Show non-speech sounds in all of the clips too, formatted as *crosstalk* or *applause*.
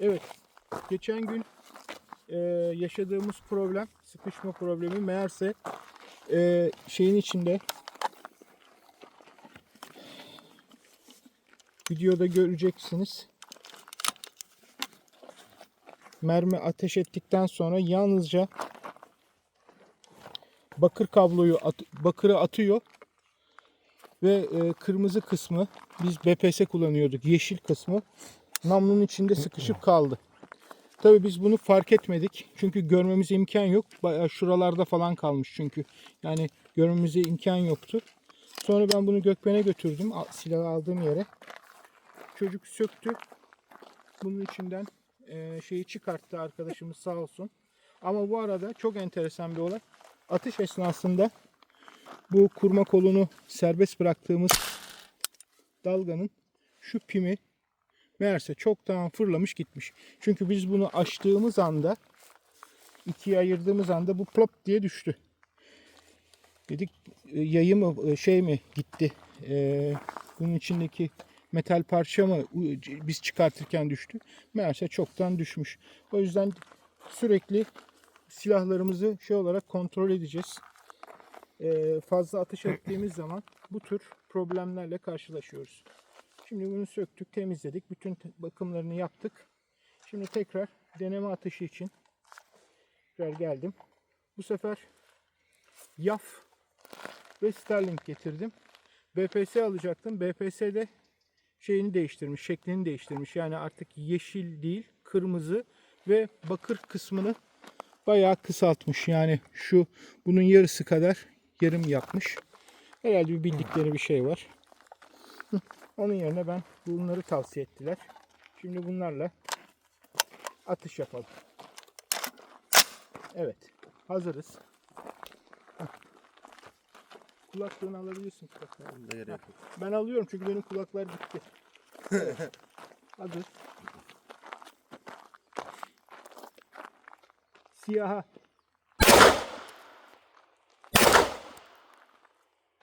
Evet. Geçen gün e, yaşadığımız problem, sıkışma problemi meğerse e, şeyin içinde videoda göreceksiniz. Mermi ateş ettikten sonra yalnızca bakır kabloyu at- bakırı atıyor ve e, kırmızı kısmı biz BPS kullanıyorduk. Yeşil kısmı namlunun içinde sıkışıp kaldı. Tabii biz bunu fark etmedik. Çünkü görmemize imkan yok. Bayağı şuralarda falan kalmış çünkü. Yani görmemize imkan yoktu. Sonra ben bunu Gökben'e götürdüm. Silahı aldığım yere. Çocuk söktü. Bunun içinden e, şeyi çıkarttı arkadaşımız sağ olsun. Ama bu arada çok enteresan bir olay. Atış esnasında bu kurma kolunu serbest bıraktığımız dalganın şu pimi meğerse çoktan fırlamış gitmiş. Çünkü biz bunu açtığımız anda ikiye ayırdığımız anda bu plop diye düştü. Dedik e, yayı mı e, şey mi gitti? E, bunun içindeki metal parça mı biz çıkartırken düştü? Meğerse çoktan düşmüş. O yüzden sürekli silahlarımızı şey olarak kontrol edeceğiz. E, fazla ateş ettiğimiz zaman bu tür problemlerle karşılaşıyoruz. Şimdi bunu söktük, temizledik. Bütün bakımlarını yaptık. Şimdi tekrar deneme atışı için tekrar geldim. Bu sefer YAF ve Sterling getirdim. BPS alacaktım. BPS de şeyini değiştirmiş, şeklini değiştirmiş. Yani artık yeşil değil, kırmızı ve bakır kısmını bayağı kısaltmış. Yani şu bunun yarısı kadar yarım yapmış. Herhalde bir bildikleri bir şey var. Onun yerine ben bunları tavsiye ettiler. Şimdi bunlarla atış yapalım. Evet. Hazırız. Hah. Kulaklığını alabilirsin kulaklığını. Gerek yok. Ben alıyorum çünkü benim kulaklar gitti. Evet. Hazır. Siyaha.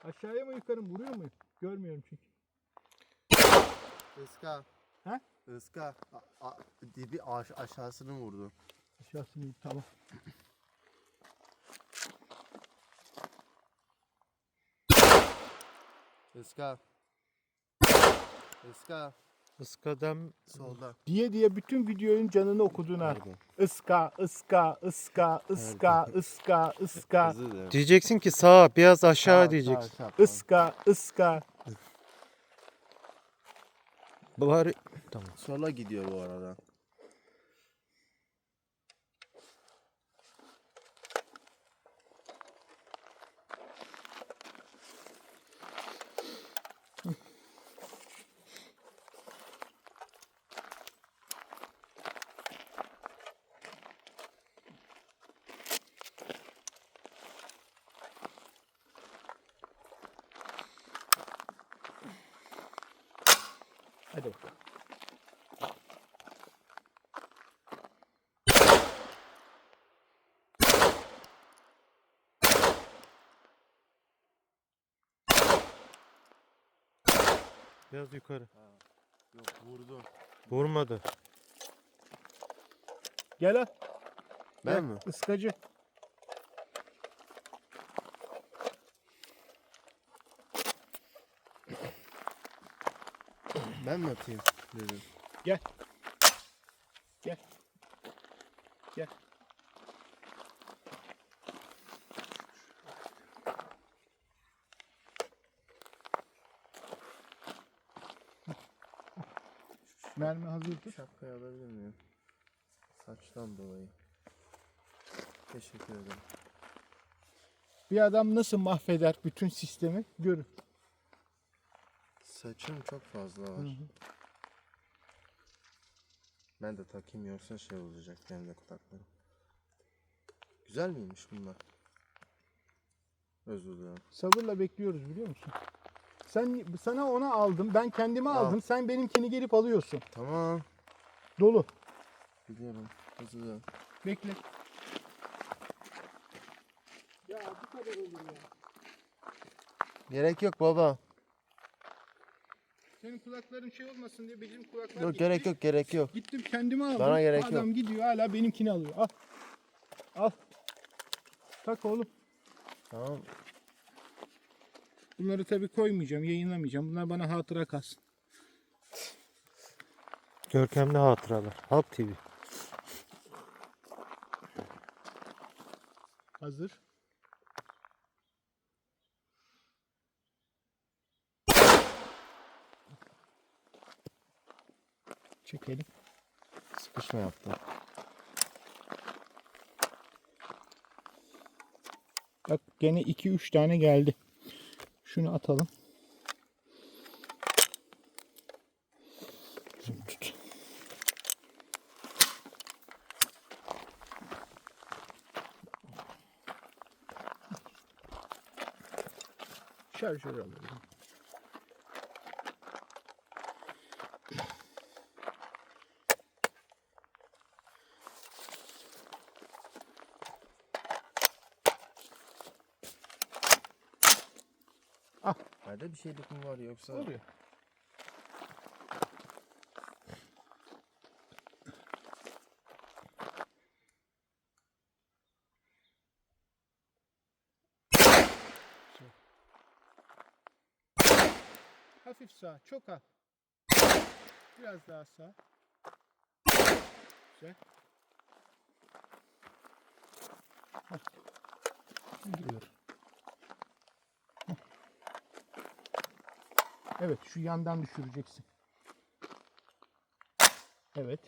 Aşağıya mı yukarı mı? Vuruyor muyum? Görmüyorum çünkü. Iska. Ha? Iska. A- a- dibi aş- aşağısını vurdu. Aşağısını tamam. Iska. Iska. Iskadam Solda. Diye diye bütün videonun canını okudun ha. Iska, ıska, ıska, ıska, ıska, ıska, diyeceksin ki sağa biraz aşağı Sağ- diyeceksin. sağ- sağ- ıska, ıska. Bari tamam. Sola gidiyor bu arada. Hadi bakalım. Biraz yukarı. Yok vurdu. Vurmadı. Gel al. Ben mi? Iskacı. Ben mi atayım? Dedim. Gel. Gel. Gel. Mermi hazırdır. Şapkayı alabilir miyim? Saçtan dolayı. Teşekkür ederim. Bir adam nasıl mahveder bütün sistemi görün. Saçım çok fazla var. Ben de takayım yoksa şey olacak benim de kulaklarım. Güzel miymiş bunlar? Özür dilerim. Sabırla bekliyoruz biliyor musun? Sen sana ona aldım, ben kendime Al. aldım. Sen benimkini gelip alıyorsun. Tamam. Dolu. Biliyorum. Özür dilerim. Bekle. Ya bu kadar olur ya. Gerek yok baba. Senin kulakların şey olmasın diye bizim kulaklar Yok gitti. gerek yok gerek yok. Gittim kendime aldım. Bana gerek Adam gidiyor hala benimkini alıyor. Al. Al. Tak oğlum. Tamam. Bunları tabii koymayacağım, yayınlamayacağım. Bunlar bana hatıra kalsın. Görkemli hatıralar. Halk TV. Hazır. Çekelim. Sıkışma yaptım. Bak gene 2-3 tane geldi. Şunu atalım. Tut. Şarjör alalım. Nerede bir şeylik mi var yoksa? Oluyor. Hafif sağ, çok az. Biraz daha sağ. Güzel. Hah. Evet şu yandan düşüreceksin. Evet.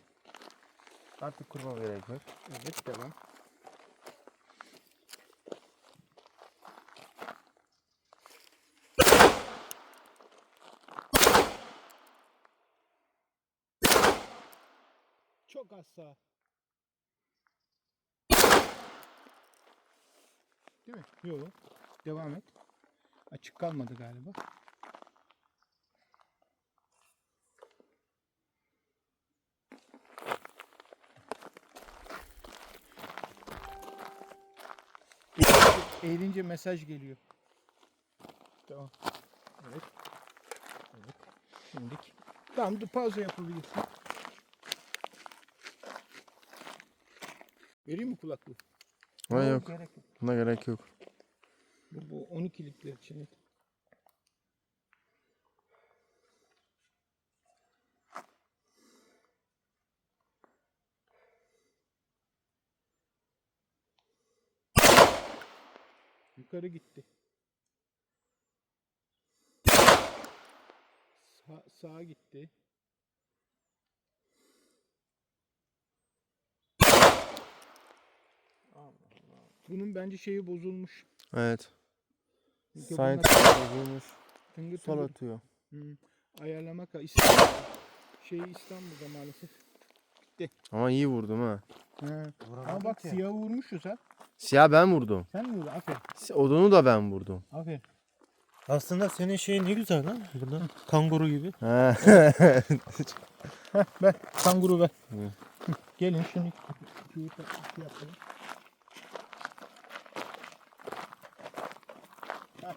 Artık kurma gerek yok. Evet devam. Çok az sağ. Değil mi? Yok. Devam et. Açık kalmadı galiba. Eğilince mesaj geliyor. Tamam. Evet. Evet. Şimdilik. Tamam dur pauza yapabilirsin. Vereyim mi kulaklığı? Ha yok. Gerek yok. Buna gerek yok. Bu, bu 12'likler için. Yukarı gitti. Sağ, sağa gitti. Allah Allah. Bunun bence şeyi bozulmuş. Evet. Bunlar bozulmuş. tıngır Sol atıyor. Hı. Ayarlamak İstanbul. Şey İstanbul'da maalesef. Ama iyi vurdum ha. He. Ama bak siyah vurmuşuz ha. Siyah ben vurdum. Sen mi vurdun? Aferin. Odunu da ben vurdum. Aferin. Aslında senin şey ne güzel lan burada. Kanguru gibi. Ha. Heh, ver. Kanguru ver. Hı. *laughs* Gelin şunu şunu yapalım. Heh.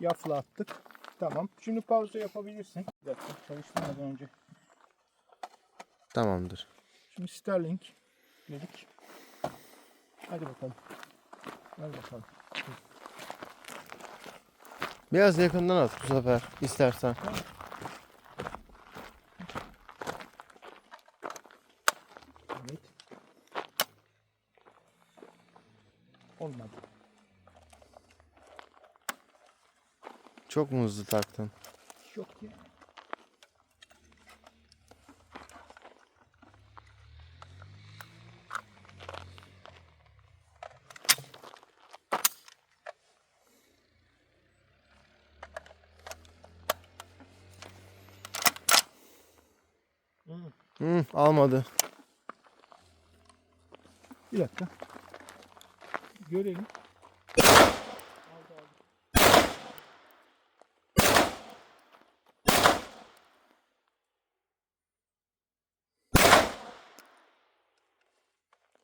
Yafla attık. Tamam. Şimdi pauza yapabilirsin. Bir dakika çalıştırmadan önce. Tamamdır. Şimdi Starlink dedik. Hadi bakalım. Hadi bakalım. Biraz yakından at bu sefer istersen. Evet. Olmadı. Çok mu hızlı taktın? Yok ya. Hı, almadı. Bir dakika. Görelim.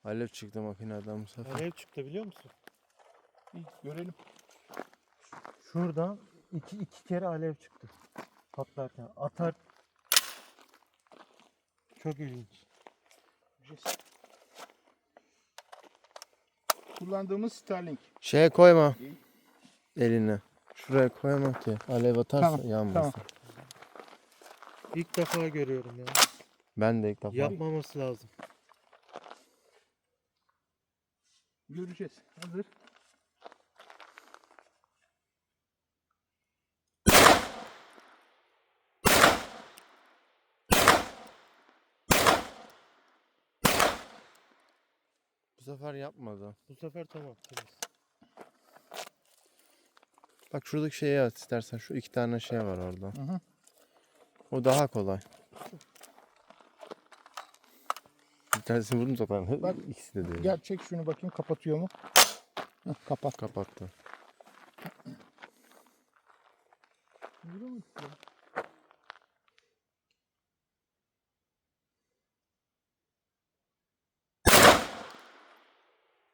Alev çıktı makineden bu sefer. Alev çıktı biliyor musun? Bir görelim. Şuradan iki, iki kere alev çıktı. Patlarken. Atar. Çok ilginç. Kullandığımız Starlink. Şeye koyma. Eline. Şuraya koyma ki. Alev atarsa Tamam, yanmasın. tamam. İlk defa görüyorum ya. Ben de ilk defa. Yapmaması lazım. Göreceğiz. Hazır. Sefer yapmadı. Bu sefer tamam. temiz. Bak şuradaki şeye at istersen. Şu iki tane şey var orada. Hı hı. O daha kolay. Bir tanesini vurdum zaten. Bak, İkisi de değil. Gerçek şunu bakayım kapatıyor mu? Heh, kapat. Kapattı.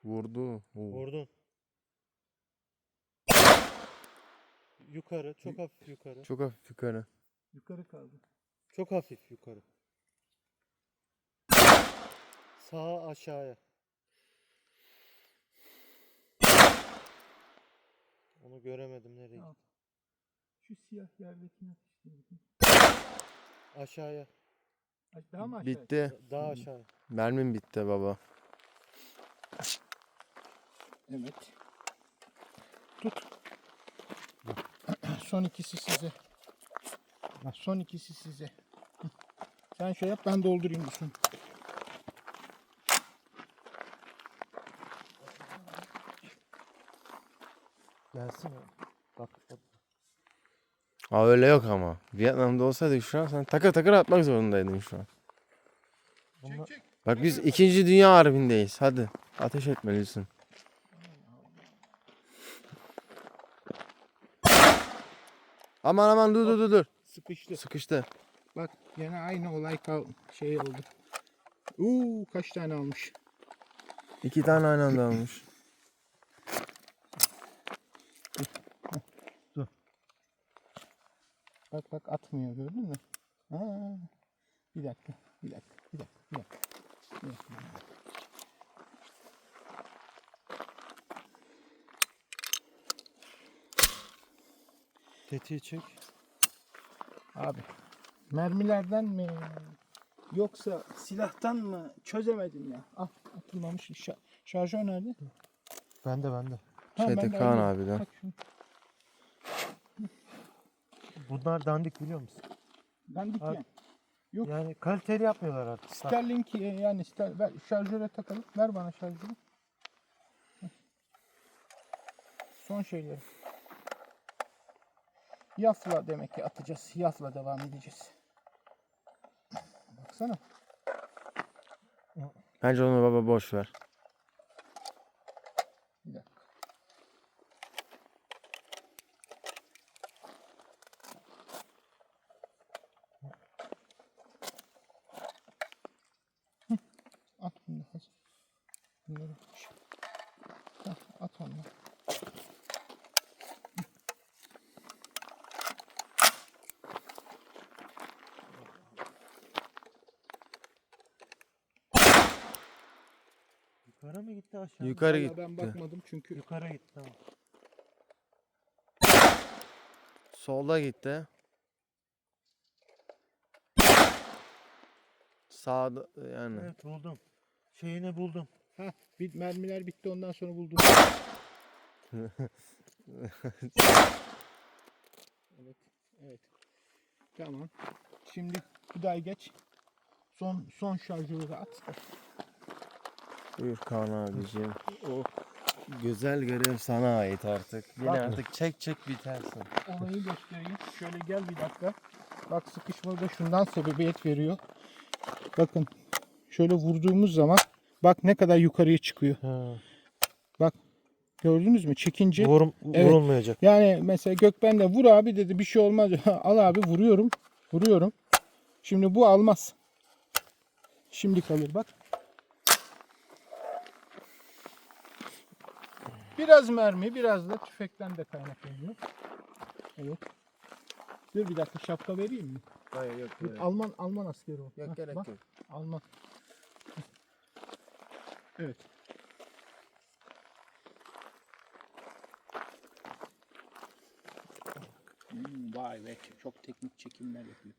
Vurdu. Oo. Vurdun. Yukarı. Çok hafif yukarı. Çok hafif yukarı. Yukarı kaldı. Çok hafif yukarı. Sağa aşağıya. Onu göremedim nereye. Al. Şu siyah yerdekini Aşağıya. Daha mı aşağı? Bitti. Daha aşağıya. Mermim bitti baba. Evet. Tut. Son ikisi size. Ha, Son ikisi size. Sen şey yap ben doldurayım bu son. Gelsin. Bak. bak. Aa öyle yok ama. Vietnam'da olsaydık şu an sen takır takır atmak zorundaydın şu an. Bunlar- çek. Bak biz 2. Dünya Harbi'ndeyiz. Hadi ateş etmelisin. Aman aman dur dur dur dur. Sıkıştı. Sıkıştı. Bak yine aynı olay kal şey oldu. Uuu kaç tane almış. İki tane aynı anda almış. Bak bak atmıyor gördün mü? Aa, bir dakika, bir dakika, bir dakika, bir dakika. Bir dakika. Tetiği çek. Abi mermilerden mi yoksa silahtan mı çözemedim ya. Ah atılmamış şa- şarjör nerede? Bende bende. Ha, Şeyde ben de Kaan. Bak şunu. Bunlar dandik biliyor musun? Dandik Abi, yani. Yok. Yani kaliteli yapmıyorlar artık. Sterling e, yani ster, ver, şarjöre takalım. Ver bana şarjörü. Son şeyleri. Yafla demek ki atacağız. Yafla devam edeceğiz. Baksana. Bence onu baba boş ver. Bir dakika. At bunu hazır. Bunları şey- Heh, at onları. Yukarı mı gitti aşağı mı? Yukarı Vallahi gitti. Ben bakmadım çünkü Yukarı gitti tamam. Solda gitti. Sağda yani. Evet buldum. Şeyini buldum. ha bir mermiler bitti ondan sonra buldum. *laughs* evet, evet. Tamam. Şimdi bir daha geç. Son son şarjörü at. Buyur Kaan abiciğim. O güzel görev sana ait artık. Yine Bak. artık çek çek bitersin. Olayı göstereyim. Şöyle gel bir dakika. Bak sıkışma da şundan sebebiyet veriyor. Bakın şöyle vurduğumuz zaman bak ne kadar yukarıya çıkıyor. Ha. Bak gördünüz mü? Çekince Vurum, Evet. Vurulmayacak. Yani mesela Gökben de vur abi dedi bir şey olmaz. *laughs* Al abi vuruyorum. Vuruyorum. Şimdi bu almaz. Şimdi kalır bak. Biraz mermi biraz da tüfekten de kaynaklanıyor. Evet. Dur bir dakika şapka vereyim mi? Hayır yok. Dur, Alman Alman askeri o. Yok Hah, gerek bak, yok. Alman. Evet. Hmm, vay be çok teknik çekimler yapıyor.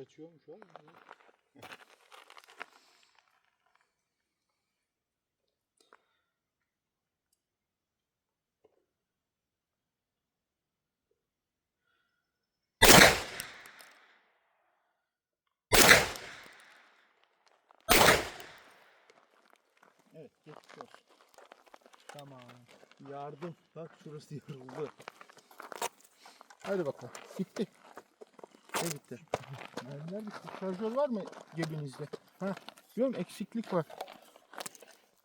Ateş açıyormuş oğlum. ya. Evet geçmiş olsun. Tamam. Yardım. Bak şurası *laughs* yarıldı. Hadi bakalım. Bitti. *laughs* Ne bitti? Mermiler bitti. Şarjör var mı cebinizde? Ha, diyorum eksiklik var.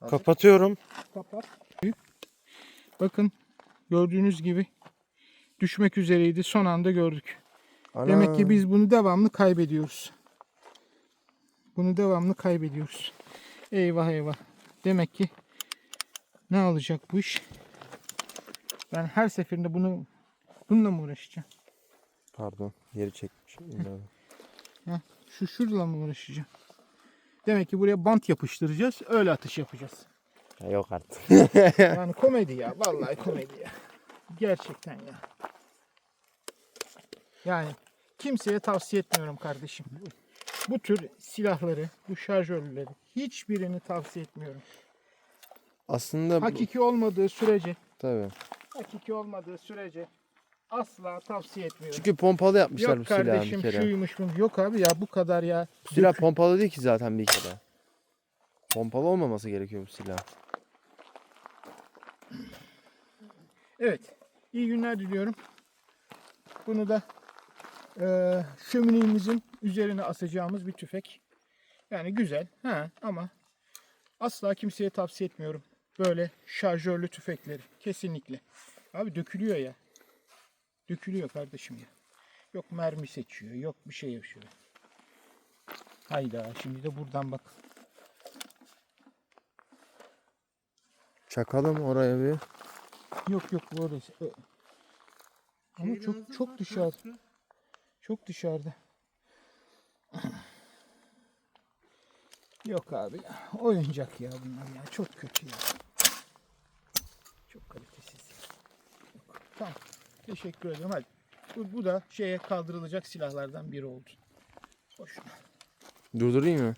Kapatıyorum. Kapat. Bakın gördüğünüz gibi düşmek üzereydi. Son anda gördük. Ana. Demek ki biz bunu devamlı kaybediyoruz. Bunu devamlı kaybediyoruz. Eyvah eyvah. Demek ki ne olacak bu iş? Ben her seferinde bunu bununla mı uğraşacağım? Pardon. Yeri çekmiş. Şu şurayla mı uğraşacağım? Demek ki buraya bant yapıştıracağız. Öyle atış yapacağız. Ya yok artık. *laughs* Yani komedi ya. Vallahi komedi ya. Gerçekten ya. Yani kimseye tavsiye etmiyorum kardeşim. Bu tür silahları, bu şarjörleri hiçbirini tavsiye etmiyorum. Aslında bu- Hakiki olmadığı sürece, tabii. hakiki olmadığı sürece asla tavsiye etmiyorum. Çünkü pompalı yapmışlar bu Yok silahı bir kardeşim kere. şuymuş bu. Yok abi ya bu kadar ya. Bu silah pompalı değil ki zaten bir kere. Pompalı olmaması gerekiyor bu silah. Evet. iyi günler diliyorum. Bunu da eee şöminemizin üzerine asacağımız bir tüfek. Yani güzel. Ha, ama asla kimseye tavsiye etmiyorum. Böyle şarjörlü tüfekleri. Kesinlikle. Abi dökülüyor ya. Dökülüyor kardeşim ya. Yok mermi seçiyor. Yok bir şey yaşıyor. Hayda şimdi de buradan bak. Çakalım oraya bir. Yok yok bu orası. Ö- Ama çok çok dışarıda. Çok dışarıda. Yok abi ya. Oyuncak ya bunlar ya. Çok kötü ya. Çok kalitesiz. Yok. Tamam. Teşekkür ederim. Hadi. Bu, bu da şeye kaldırılacak silahlardan biri oldu. Boşuna. Durdurayım mı?